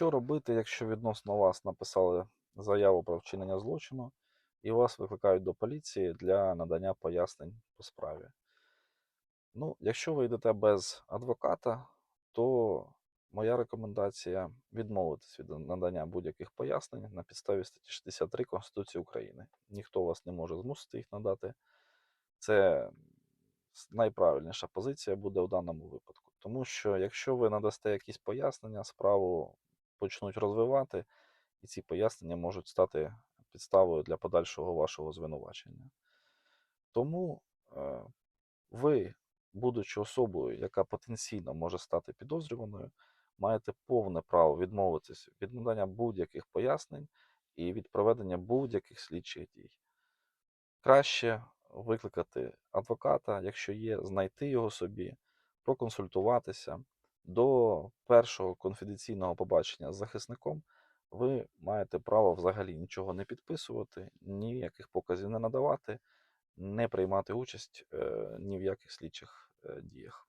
Що робити, якщо відносно вас написали заяву про вчинення злочину і вас викликають до поліції для надання пояснень по справі? Ну, якщо ви йдете без адвоката, то моя рекомендація відмовитись від надання будь-яких пояснень на підставі статті 63 Конституції України. Ніхто вас не може змусити їх надати. Це найправильніша позиція буде в даному випадку. Тому що якщо ви надасте якісь пояснення, справу почнуть розвивати, і ці пояснення можуть стати підставою для подальшого вашого звинувачення. Тому е, ви, будучи особою, яка потенційно може стати підозрюваною, маєте повне право відмовитись від надання будь-яких пояснень і від проведення будь-яких слідчих дій. Краще викликати адвоката, якщо є, знайти його собі, проконсультуватися. До першого конфіденційного побачення з захисником ви маєте право взагалі нічого не підписувати, ніяких показів не надавати, не приймати участь е, ні в яких слідчих е, діях.